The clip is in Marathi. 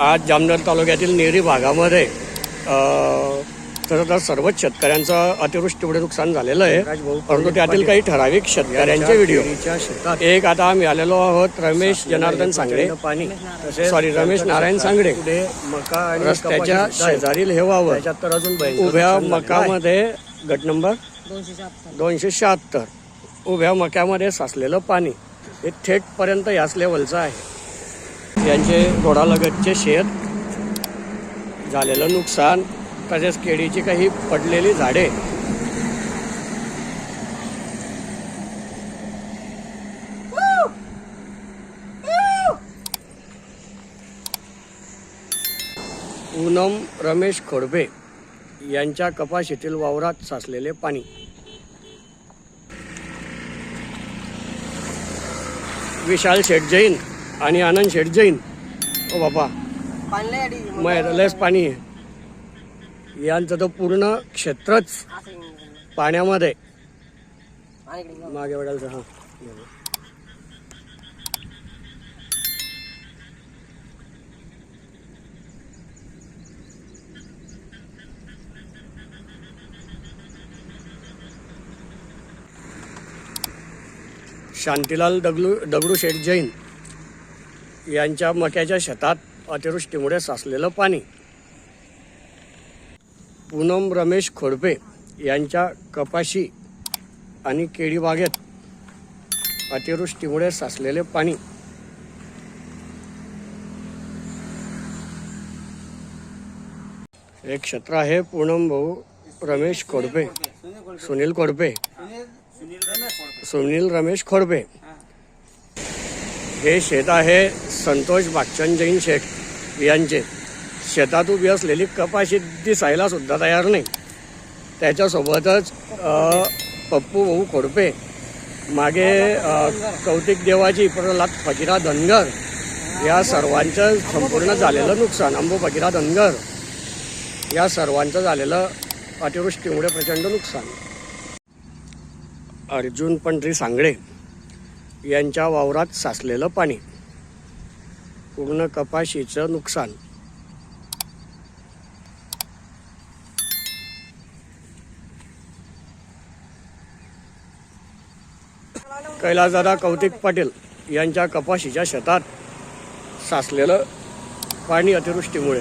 आज जामनेर तालुक्यातील नेरी भागामध्ये अ, खरं तर सर्वच शेतकऱ्यांचं अतिवृष्टीमुळे नुकसान झालेलं आहे. परंतु त्यातील काही ठराविक शेतकऱ्यांचे व्हिडिओ. एक आता आम्ही आलेलो आहोत रमेश जनार्दन सांगडे. पाणी सॉरी रमेश नारायण सांगडे. पुढे मका आणि रस्त्याच्या. शेजारील हे वावर त्याच्यात तर अजून भयंकर उभ्या. मकामध्ये गट नंबर? दोनशे शहात्तर. उभ्या मक्यामध्ये साचलेलं पाणी. हे थेटपर्यंत याच लेवलचं आहे. यांचे घोडालगतचे शेत झालेलं नुकसान तसेच केळीची काही पडलेली झाडे. पूनम रमेश खोडबे यांच्या कपाशीतील वावरात साचलेले पाणी. विशाल शेठ जैन आणि आनंद शेठ जैन. ओ बापा मग लयच पाणी आहे. यांचं तर पूर्ण क्षेत्रच पाण्यामध्ये. मागे वडालचं हां. शांतीलाल दगलू दगडूशेठ जैन. यांच्या मक्याच्या शेतात अतिवृष्टीमुळे साचलेलं पाणी. पूनम रमेश खोडपे यांच्या कपाशी आणि केळी बागेत अतिवृष्टीमुळे साचलेले पाणी. हे क्षेत्र आहे पूनम भाऊ रमेश खोडपे सुनील खोडपे सुनील रमेश खोडपे. हे शेत आहे संतोष बागचंद जैन शेख यांचे. शेतात उभी असलेली कपाशी दिसायला सुद्धा तयार नाही. त्याच्यासोबतच पप्पू भाऊ खोडपे मागे कौतिक देवाची प्रल्हाद फकीरा धनगर या सर्वांचं संपूर्ण झालेलं नुकसान. अंबू फकीरा धनगर या सर्वांचं झालेलं अतिवृष्टीमुळे प्रचंड नुकसान. अर्जुन पंढरी सांगळे. यांच्या वावरात साचलेलं पाणी. पूर्ण कपाशीचं नुकसान. कैलासदादा कौतिक पाटील यांच्या कपाशीच्या शेतात साचलेलं पाणी अतिवृष्टीमुळे.